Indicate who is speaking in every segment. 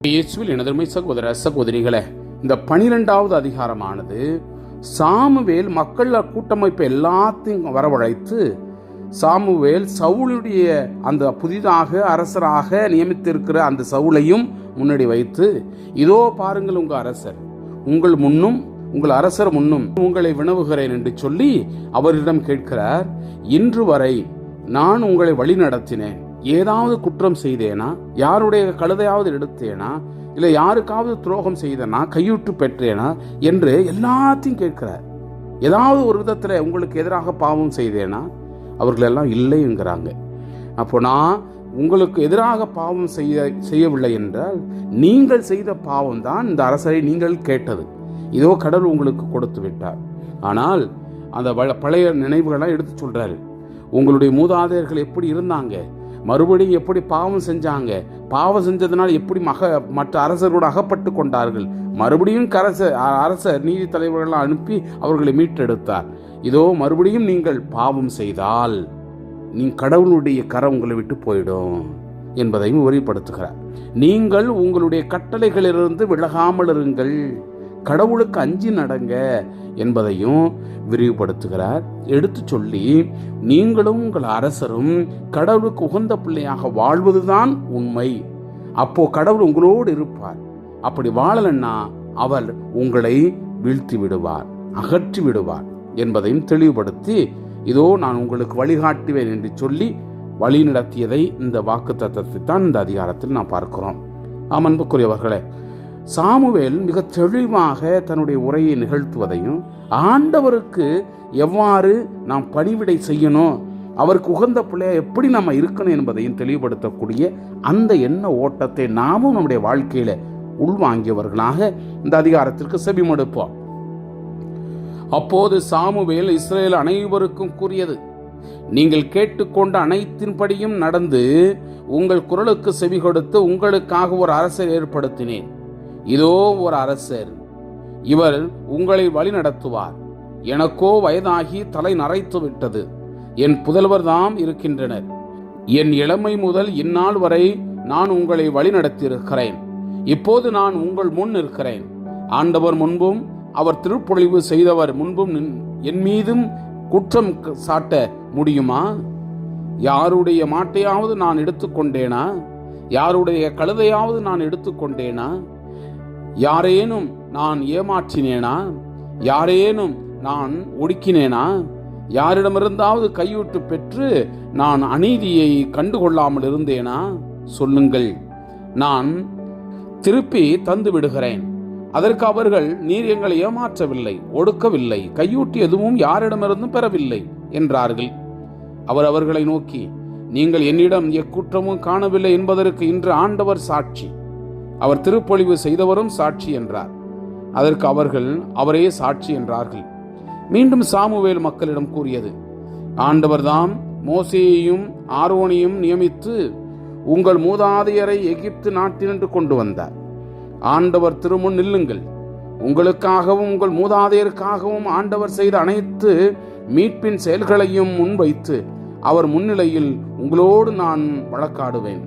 Speaker 1: இயேசுவில் எனதருமை சகோதர சகோதரிகளே இந்த பனிரெண்டாவது அதிகாரமானது சாமுவேல் மக்கள் கூட்டமைப்பு எல்லாத்தையும் வரவழைத்து சாமுவேல் சவுளுடைய அந்த புதிதாக அரசராக நியமித்திருக்கிற அந்த சவுளையும் முன்னாடி வைத்து இதோ பாருங்கள் உங்கள் அரசர் உங்கள் முன்னும் உங்கள் அரசர் முன்னும் உங்களை வினவுகிறேன் என்று சொல்லி அவரிடம் கேட்கிறார் இன்று வரை நான் உங்களை வழி நடத்தினேன் ஏதாவது குற்றம் செய்தேனா? யாருடைய கழுதையாவது எடுத்தேனா? இல்லை யாருக்காவது துரோகம் செய்தேனா? கையூட்டு பெற்றேனா? என்று எல்லாத்தையும் கேட்கிறார். ஏதாவது ஒரு விதத்தில் உங்களுக்கு எதிராக பாவம் செய்தேனா? அவர்கள் எல்லாம் இல்லைங்கிறாங்க. அப்போ நான் உங்களுக்கு எதிராக பாவம் செய்ய செய்யவில்லை என்றால் நீங்கள் செய்த பாவம் தான் இந்த அரசரை நீங்கள் கேட்டது. இதோ கடவுள் உங்களுக்கு கொடுத்து விட்டார். ஆனால் அந்த பழைய நினைவுகள்லாம் எடுத்து சொல்கிறாரு உங்களுடைய மூதாதையர்கள் எப்படி இருந்தாங்க? மறுபடியும் எப்படி பாவம் செஞ்சாங்க? பாவம் செஞ்சதுனால் எப்படி மக மற்ற அரசர்களோடு அகப்பட்டு கொண்டார்கள்? மறுபடியும் கரச அரசர் நீதி தலைவர்களை அனுப்பி அவர்களை மீட்டெடுத்தார். இதோ மறுபடியும் நீங்கள் பாவம் செய்தால் நீ கடவுளுடைய கரம் உங்களை விட்டு போயிடும் என்பதையும் உறுதிப்படுத்துகிறார். நீங்கள் உங்களுடைய கட்டளைகளிலிருந்து விலகாமல் இருங்கள். கடவுளுக்கு அஞ்சி நடங்க என்பதையும் விரிவுபடுத்துகிறார். எடுத்து சொல்லி நீங்களும் உங்கள் அரசரும் கடவுளுக்கு உகந்த பிள்ளையாக வாழ்வதுதான் உண்மை. அப்போ கடவுள் உங்களோடு இருப்பார். அப்படி வாழலன்னா அவர் உங்களை வீழ்த்தி விடுவார் அகற்றி விடுவார் என்பதையும் தெளிவுபடுத்தி இதோ நான் உங்களுக்கு வழிகாட்டுவேன் என்று சொல்லி வழி நடத்தியதை இந்த வாக்கு தான் இந்த அதிகாரத்தில் நான் பார்க்கிறோம். ஆம் அன்புக்குரியவர்களே சாமுவேல் மிக தெளிவாக தன்னுடைய உரையை நிகழ்த்துவதையும் ஆண்டவருக்கு எவ்வாறு நாம் பணிவிடை செய்யணும் அவருக்கு உகந்த பிள்ளையாக எப்படி நம்ம இருக்கணும் என்பதையும் தெளிவுபடுத்தக்கூடிய அந்த எண்ண ஓட்டத்தை நாமும் நம்முடைய வாழ்க்கையில் உள்வாங்கியவர்களாக இந்த அதிகாரத்திற்கு செபிமடுப்போம் அப்போது சாமுவேல் இஸ்ரேல் அனைவருக்கும் கூறியது நீங்கள் கேட்டுக்கொண்ட அனைத்தின்படியும் நடந்து உங்கள் குரலுக்கு செவி கொடுத்து உங்களுக்காக ஒரு அரசர் ஏற்படுத்தினேன். இதோ ஒரு அரசர். இவர் உங்களை வழி நடத்துவார். எனக்கோ வயதாகி தலை நரைத்து விட்டது. என் புதல்வர் தாம் இருக்கின்றனர். என் இளமை முதல் இந்நாள் வரை நான் உங்களை வழி நடத்தியிருக்கிறேன். இப்போது நான் உங்கள் முன் இருக்கிறேன் ஆண்டவர் முன்பும் அவர் திருப்பொழிவு செய்தவர் முன்பும் என் மீதும் குற்றம் சாட்ட முடியுமா? யாருடைய மாட்டையாவது நான் எடுத்துக்கொண்டேனா? யாருடைய கழுதையாவது நான் எடுத்துக்கொண்டேனா? யாரேனும் நான் ஏமாற்றினேனா? யாரேனும் நான் ஒடுக்கினேனா? யாரிடமிருந்தாவது கையூட்டு பெற்று நான் அநீதியை கண்டுகொள்ளாமல் இருந்தேனா? சொல்லுங்கள். நான் திருப்பி தந்து விடுகிறேன். அதற்கு அவர்கள் நீர் எங்களை ஏமாற்றவில்லை ஒடுக்கவில்லை கையூட்டி எதுவும் யாரிடமிருந்தும் பெறவில்லை என்றார்கள். அவர் அவர்களை நோக்கி நீங்கள் என்னிடம் எக்குற்றமும் காணவில்லை என்பதற்கு இன்று ஆண்டவர் சாட்சி. அவர் திருப்பொழிவு செய்தவரும் சாட்சி என்றார். அதற்கு அவர்கள் அவரே சாட்சி என்றார்கள். மீண்டும் சாமுவேல் மக்களிடம் கூறியது ஆண்டவர்தாம் மோசேயையும் ஆரோனையும் நியமித்து உங்கள் மூதாதையரை எகிப்து நாட்டினின்று கொண்டு வந்தார். ஆண்டவர் திருமுன் நில்லுங்கள். உங்களுக்காகவும் உங்கள் மூதாதையருக்காகவும் ஆண்டவர் செய்த அனைத்து மீட்பின் செயல்களையும் முன்வைத்து அவர் முன்னிலையில் உங்களோடு நான் வழக்காடுவேன்.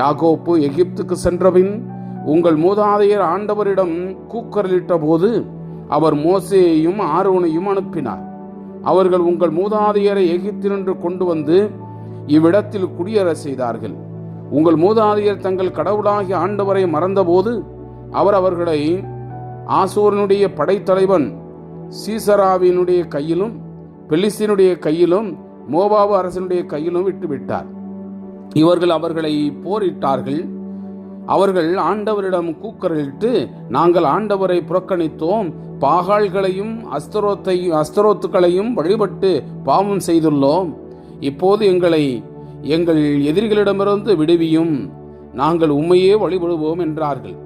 Speaker 1: யாகோப்பு எகிப்துக்கு சென்றபின் உங்கள் மூதாதையர் ஆண்டவரிடம் கூக்கரலிட்ட போது அவர் மோசேயையும் ஆரோனையும் அனுப்பினார். அவர்கள் உங்கள் மூதாதையரை எகிப்தினின்று கொண்டு வந்து இவ்விடத்தில் குடியேற செய்தார்கள். உங்கள் மூதாதையர் தங்கள் கடவுளாகிய ஆண்டவரை மறந்தபோது அவர் அவர்களை ஆசோரனுடைய படைத்தலைவன் சீசராவினுடைய கையிலும் பெலிஸ்தீனுடைய கையிலும் மோபாபு அரசனுடைய கையிலும் விட்டுவிட்டார். இவர்கள் அவர்களை போரிட்டார்கள். அவர்கள் ஆண்டவரிடம் கூக்கரலிட்டு நாங்கள் ஆண்டவரை புறக்கணித்தோம் பாகால்களையும் அஸ்தரோத்தை அஸ்தரோத்துக்களையும் வழிபட்டு பாவம் செய்துள்ளோம். இப்போது எங்களை எங்கள் எதிரிகளிடமிருந்து விடுவியும். நாங்கள் உண்மையே வழிபடுவோம் என்றார்கள்.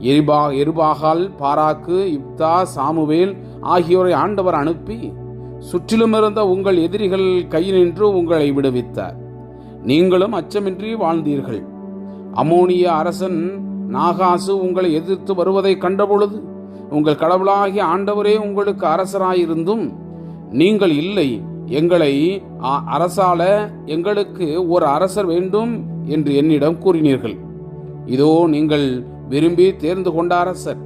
Speaker 1: எரிபா எருபாகால் பாராக்கு இப்தா சாமுவேல் ஆகியோரை ஆண்டவர் அனுப்பி சுற்றிலும் இருந்த உங்கள் எதிரிகள் கையினின்று உங்களை விடுவித்தார். நீங்களும் அச்சமின்றி வாழ்ந்தீர்கள். அமோனிய அரசன் நாகாசு உங்களை எதிர்த்து வருவதை கண்டபொழுது உங்கள் கடவுளாகிய ஆண்டவரே உங்களுக்கு அரசராயிருந்தும் நீங்கள் இல்லை எங்களை அரசால எங்களுக்கு ஒரு அரசர் வேண்டும் என்று என்னிடம் கூறினீர்கள். இதோ நீங்கள் விரும்பி தேர்ந்து கொண்ட அரசர்.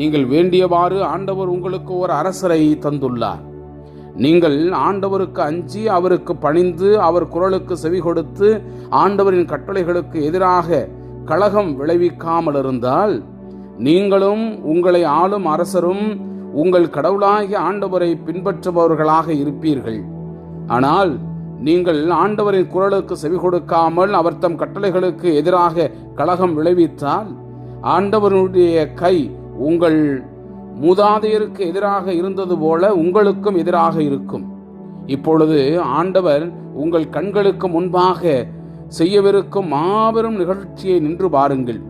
Speaker 1: நீங்கள் வேண்டியவாறு ஆண்டவர் உங்களுக்கு ஒரு அரசரை தந்துள்ளார். நீங்கள் ஆண்டவருக்கு அஞ்சி அவருக்கு பணிந்து அவர் குரலுக்கு செவி கொடுத்து ஆண்டவரின் கட்டளைகளுக்கு எதிராக கழகம் விளைவிக்காமல் இருந்தால் நீங்களும் உங்களை ஆளும் அரசரும் உங்கள் கடவுளாகிய ஆண்டவரை பின்பற்றுபவர்களாக இருப்பீர்கள். ஆனால் நீங்கள் ஆண்டவரின் குரலுக்கு செவி கொடுக்காமல் அவர் தம் கட்டளைகளுக்கு எதிராக கழகம் விளைவித்தால் ஆண்டவருடைய கை உங்கள் மூதாதையருக்கு எதிராக இருந்தது போல உங்களுக்கும் எதிராக இருக்கும். இப்பொழுது ஆண்டவர் உங்கள் கண்களுக்கு முன்பாக செய்யவிருக்கும் மாபெரும் நிகழ்ச்சியை நின்று பாருங்கள்.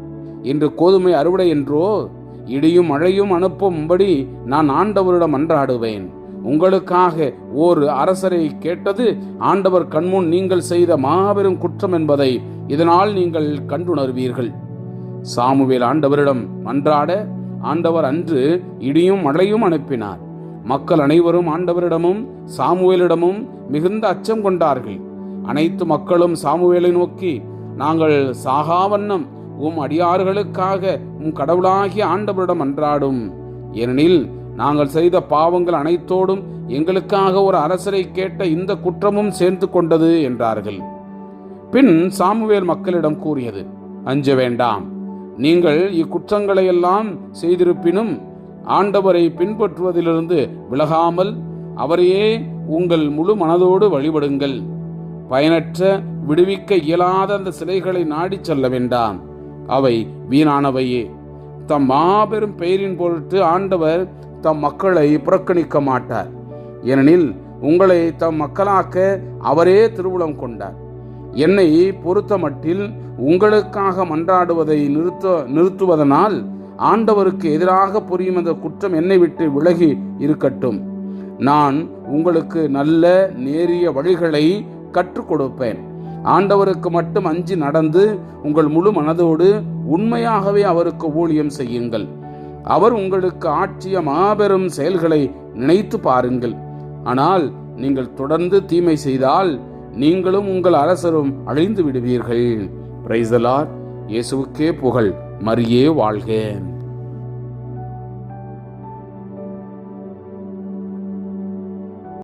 Speaker 1: இன்று கோதுமை அறுவடை என்றோ இடியும் மழையும் அனுப்பும்படி நான் ஆண்டவரிடம் அன்றாடுவேன். உங்களுக்காக ஒரு அரசரை கேட்டது ஆண்டவர் கண்முன் நீங்கள் செய்த மாபெரும் குற்றம் என்பதை இதனால் நீங்கள் கண்டுணர்வீர்கள். சாமுவேல் ஆண்டவரிடம் மன்றாட ஆண்டவர் அன்று இடியும் மழையும் அனுப்பினார். மக்கள் அனைவரும் ஆண்டவரிடமும் சாமுவேலிடமும் மிகுந்த அச்சம் கொண்டார்கள். அனைத்து மக்களும் சாமுவேலை நோக்கி நாங்கள் சாகாவண்ணம் உம் அடியார்களுக்காக உம் கடவுளாகிய ஆண்டவரிடம் அன்றாடும். ஏனெனில் நாங்கள் செய்த பாவங்கள் அனைத்தோடும் எங்களுக்காக ஒரு அரசரை கேட்ட இந்த குற்றமும் சேர்ந்து கொண்டது என்றார்கள். பின் சாமுவேல் மக்களிடம் கூறியது அஞ்ச வேண்டாம். நீங்கள் இக்குற்றங்களை எல்லாம் செய்திருப்பினும் ஆண்டவரை பின்பற்றுவதிலிருந்து விலகாமல் அவரையே உங்கள் முழு மனதோடு வழிபடுங்கள். பயனற்ற விடுவிக்க இயலாத அந்த சிலைகளை நாடிச் செல்ல வேண்டாம். அவை வீணானவையே. தம் மாபெரும் பெயரின் பொருட்டு ஆண்டவர் தம் மக்களை புறக்கணிக்க மாட்டார். ஏனெனில் உங்களை தம் மக்களாக்க அவரே திருவுளம் கொண்டார். என்னை பொறுத்தமட்டில் உங்களுக்காக மன்றாடுவதை நிறுத்த நிறுத்துவதனால் ஆண்டவருக்கு எதிராக புரியும் அந்த குற்றம் என்னை விட்டு விலகி இருக்கட்டும். நான் உங்களுக்கு நல்ல நேரிய வழிகளை கற்றுக் கொடுப்பேன். ஆண்டவருக்கு மட்டும் அஞ்சி நடந்து உங்கள் முழு மனதோடு உண்மையாகவே அவருக்கு ஊழியம் செய்யுங்கள். அவர் உங்களுக்கு ஆற்றிய மாபெரும் செயல்களை நினைத்து பாருங்கள். ஆனால் நீங்கள் தொடர்ந்து தீமை செய்தால் நீங்களும் உங்கள் அரசரும் அழிந்து விடுவீர்கள். பிரைசலார் இயேசுவுக்கே புகழ். மரியே வாழ்க.